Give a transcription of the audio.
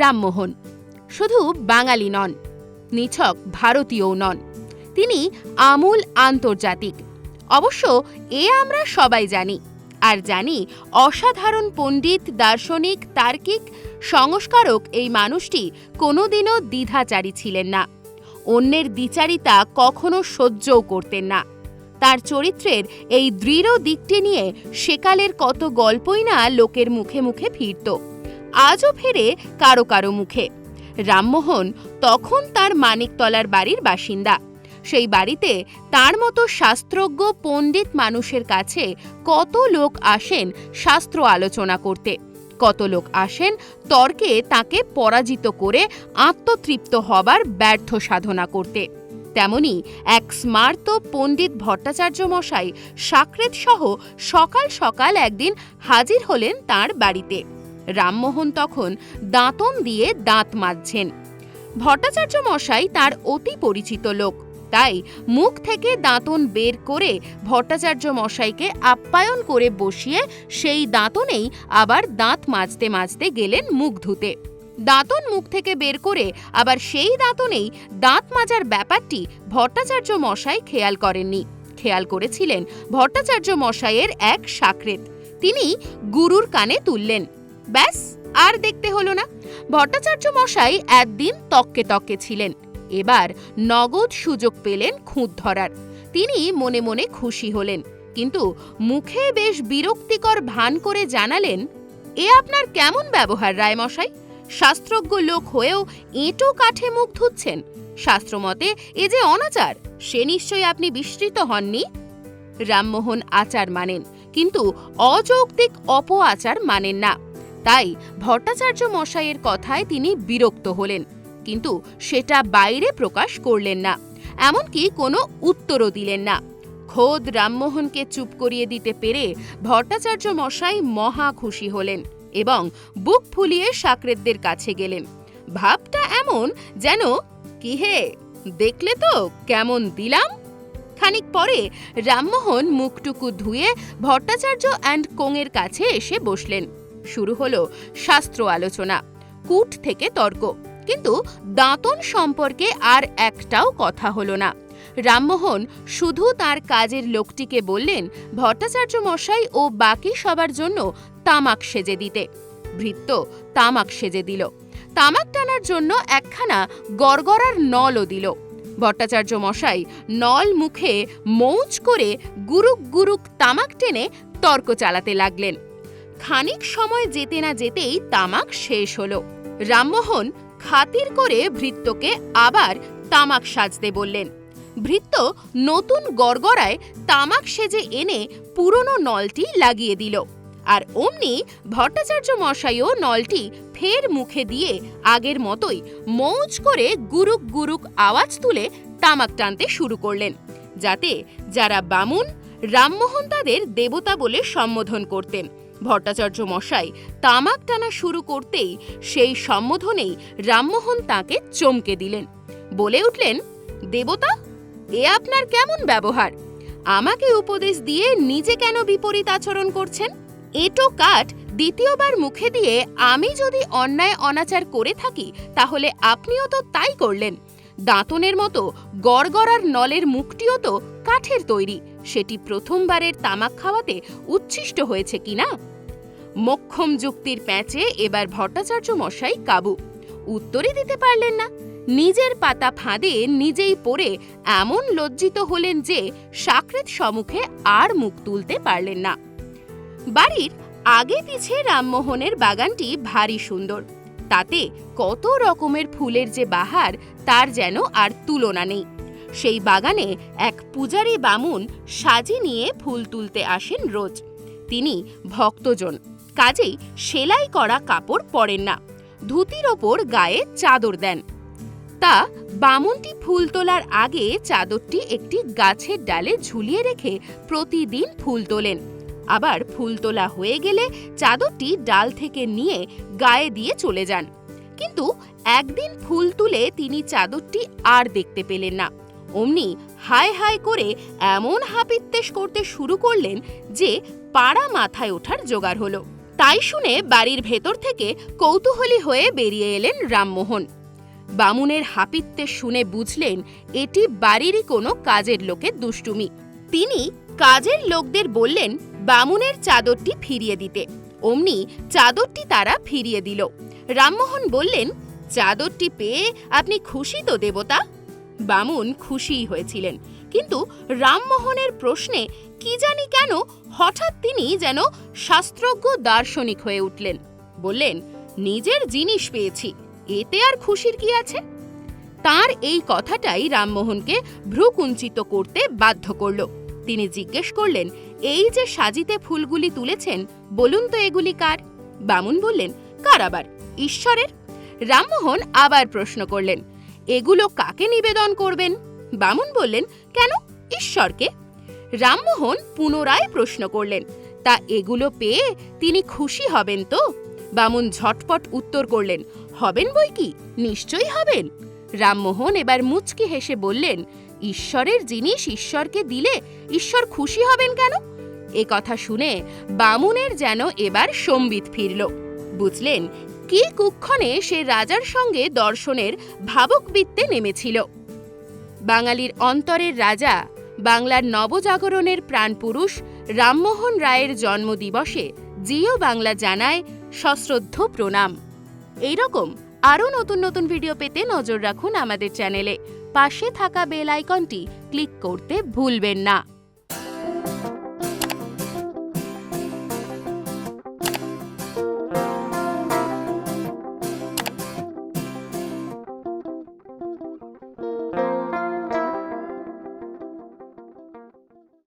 রামমোহন। শুধু বাঙালি নন, নিছক ভারতীয়ও নন। তিনি আমূল আন্তর্জাতিক। অবশ্য এ আমরা সবাই জানি, আর জানি অসাধারণ পণ্ডিত, দার্শনিক, তার্কিক, সংস্কারক এই মানুষটি কোনোদিনও দ্বিধাচারী ছিলেন না। অন্যের দ্বিচারিতা কখনো সহ্যও করতেন না। তার চরিত্রের এই দৃঢ় দিকটি নিয়ে সেকালের কত গল্পই না লোকের মুখে মুখে ফিরত। আজও ফেরে কারও কারও মুখে। রামমোহন তখন তার মানিকতলার বাড়ির বাসিন্দা। সেই বাড়িতে তার মতো শাস্ত্রজ্ঞ পণ্ডিত মানুষের কাছে কত লোক আসেন শাস্ত্র আলোচনা করতে। কত লোক আসেন তর্কে তাকে পরাজিত করে আত্মতৃপ্ত হবার ব্যর্থ সাধনা করতে। তেমনি এক স্মার্ত পণ্ডিত ভট্টাচার্য মশাই সাকরেত সহ সকাল সকাল একদিন হাজির হলেন তার বাড়িতে। রামমোহন তখন দাঁতন দিয়ে দাঁত মাজছেন। ভট্টাচার্য মশাই তার অতি পরিচিত লোক, তাই মুখ থেকে দাঁতন বের করে ভট্টাচার্য মশাইকে আপ্যায়ন করে বসিয়ে সেই দাঁতনেই আবার দাঁত মাজতে মাজতে গেলেন মুখ ধুতে। দাঁতন মুখ থেকে বের করে আবার সেই দাঁতনেই দাঁত মাজার ব্যাপারটি ভট্টাচার্য মশাই খেয়াল করেননি। খেয়াল করেছিলেন ভট্টাচার্য মশাইয়ের এক সাকরেত। তিনি গুরুর কানে তুললেন। ব্যাস, আর দেখতে হলো না। ভট্টাচার্য মশাই একদিন তককে তককে ছিলেন। এবার নগদ সুযোগ পেলেন খুঁত ধরার। তিনি মনে মনে খুশি হলেন। কিন্তু মুখে বেশ বিরক্তিকর ভান করে জানালেন, এ আপনার কেমন ব্যবহার, রায়মশাই? শাস্ত্রজ্ঞ লোক হয়েও এঁটো কাঠে মুখ ধুচ্ছেন। শাস্ত্রমতে এ যে অনাচার, সে নিশ্চয়ই আপনি বিস্মৃত হননি? রামমোহন আচার মানেন, কিন্তু অযৌক্তিক অপ আচার মানেন না। তাই ভট্টাচার্য মশাইয়ের কথায় তিনি বিরক্ত হলেন, কিন্তু সেটা বাইরে প্রকাশ করলেন না, এমনকি কোনো উত্তরও দিলেন না। খোদ রামমোহনকে চুপ করিয়ে দিতে পেরে ভট্টাচার্য মশাই মহা খুশি হলেন এবং বুক ফুলিয়ে সাকরেতদের কাছে গেলেন। ভাবটা এমন যেন কি হে দেখলে তো কেমন দিলাম? খানিক পরে রামমোহন মুখটুকু ধুয়ে ভট্টাচার্য অ্যান্ড কোঙের কাছে এসে বসলেন। শুরু হলো শাস্ত্র আলোচনা, কূট থেকে তর্ক। কিন্তু দাঁতন সম্পর্কে আর একটাও কথা হলো না। রামমোহন শুধু তার কাজের লোকটিকে বললেন, ভট্টাচার্য মশাই ও বাকি সবার জন্য তামাক সেজে দিতে। ভৃত্য তামাক সেজে দিল। তামাক টানার জন্য একখানা গড়গড়ার নলও দিল। ভট্টাচার্য মশাই নল মুখে মৌজ করে গুরুক গুরুক তামাক টেনে তর্ক চালাতে লাগলেন। খানিক সময় যেতে না যেতেই তামাক শেষ হলো। রামমোহন খাতির করে ভৃত্যকে আবার তামাক সাজতে বললেন, ভৃত্য, নতুন গড়গড়ায় তামাক সেজে এনে পুরনো নলটি লাগিয়ে দিল। আর অমনি ভট্টাচার্য মশাইও নলটি ফের মুখে দিয়ে আগের মতোই মৌজ করে গুরুক গুরুক আওয়াজ তুলে তামাক টানতে শুরু করলেন। যাতে যারা বামুন, রামমোহন তাদের দেবতা বলে সম্বোধন করতেন। ভট্টাচার্য মশাই তামাক টানা শুরু করতেই সেই সম্বোধনেই রামমোহন তাকে চমকে দিলেন। বলে উঠলেন, দেবতা, এ আপনার কেমন ব্যবহার? আমাকে উপদেশ দিয়ে নিজে কেন বিপরীত আচরণ করছেন? এটো কাঠ দ্বিতীয়বার মুখে দিয়ে আমি যদি অন্যায় অনাচার করে থাকি, তাহলে আপনিও তো তাই করলেন। দাঁতনের মতো গড়গড়ার নলের মুখটিও তো কাঠের তৈরি। সেটি প্রথমবারের তামাক খাওয়াতে উচ্ছিষ্ট হয়েছে কিনা মক্ষম যুক্তির প্যাঁচে এবার ভট্টাচার্য মশাই কাবু। উত্তরই দিতে পারলেন না। নিজের পাতা ফাঁদে নিজেই পড়ে এমন লজ্জিত হলেন যে সাকৃত সম্মুখে আর মুখ তুলতে পারলেন না। বাড়ির আগে পিছে রামমোহনের বাগানটি ভারী সুন্দর। তাতে কত রকমের ফুলের যে বাহার, তার যেন আর তুলনা নেই। সেই বাগানে এক পূজারী বামুন সাজি নিয়ে ফুল তুলতে আসেন রোজ। তিনি ভক্তজন। কাজেই সেলাই করা কাপড় পরেন না। ধুতির ওপর গায়ে চাদর দেন। তা বামনটি ফুল তোলার আগে চাদরটি একটি গাছের ডালে ঝুলিয়ে রেখে প্রতিদিন ফুল তোলেন। আবার ফুল তোলা হয়ে গেলে চাদরটি ডাল থেকে নিয়ে গায়ে দিয়ে চলে যান। কিন্তু একদিন ফুল তুলে তিনি চাদরটি আর দেখতে পেলেন না। অমনি হায় হায় করে এমন হাপিত্তেশ করতে শুরু করলেন যে পাড়া মাথায় ওঠার জোগাড় হলো। তাই শুনে বাড়ির ভেতর থেকে কৌতূহলী হয়ে বেরিয়ে এলেন রামমোহন। বামুনের হাপিত্যে শুনে বুঝলেন এটি বাড়িরই কোনো কাজের লোকের দুষ্টুমি। তিনি কাজের লোকদের বললেন বামুনের চাদরটি ফিরিয়ে দিতে। অমনি চাদরটি তারা ফিরিয়ে দিল। রামমোহন বললেন, চাদরটি পেয়ে আপনি খুশি তো দেবতা? বামুন খুশিই হয়েছিলেন। কিন্তু রামমোহনের প্রশ্নে কি জানি কেন হঠাৎ তিনি যেন শাস্ত্রজ্ঞ দার্শনিক হয়ে উঠলেন। বললেন, নিজের জিনিস পেয়েছি, এতে আর খুশির কি আছে? তার এই কথাটাই রামমোহনকে ভ্রুকুঞ্চিত করতে বাধ্য করল। তিনি জিজ্ঞেস করলেন, এই যে সাজিতে ফুলগুলি তুলেছেন, বলুন তো এগুলি কার? বামুন বললেন, কার আবার? ঈশ্বরের? রামমোহন আবার প্রশ্ন করলেন, এগুলো কাকে নিবেদন করবেন? বামুন বললেন, কেন? ঈশ্বরকে? রামমোহন পুনরায় প্রশ্ন করলেন, তা এগুলো পেয়ে তিনি খুশি হবেন তো? বামুন ঝটপট উত্তর করলেন, হবেন বই কি? নিশ্চয়ই হবেন। রামমোহন এবার মুচকি হেসে বললেন, ঈশ্বরের জিনিস ঈশ্বরকে দিলে ঈশ্বর খুশি হবেন কেন? এ কথা শুনে বামুনের যেন এবার সম্বিত ফিরল। বুঝলেন, কি কুক্ষণে সে রাজার সঙ্গে দর্শনের ভাবকবৃত্তে নেমেছিল। বাঙালির অন্তরের রাজা, বাংলার নবজাগরণের প্রাণপুরুষ রামমোহন রায়ের জন্মদিবসে জিও বাংলা জানায় সশ্রদ্ধ প্রণাম। এইরকম আরও নতুন নতুন ভিডিও পেতে নজর রাখুন আমাদের চ্যানেলে। পাশে থাকা বেল আইকনটি ক্লিক করতে ভুলবেন না।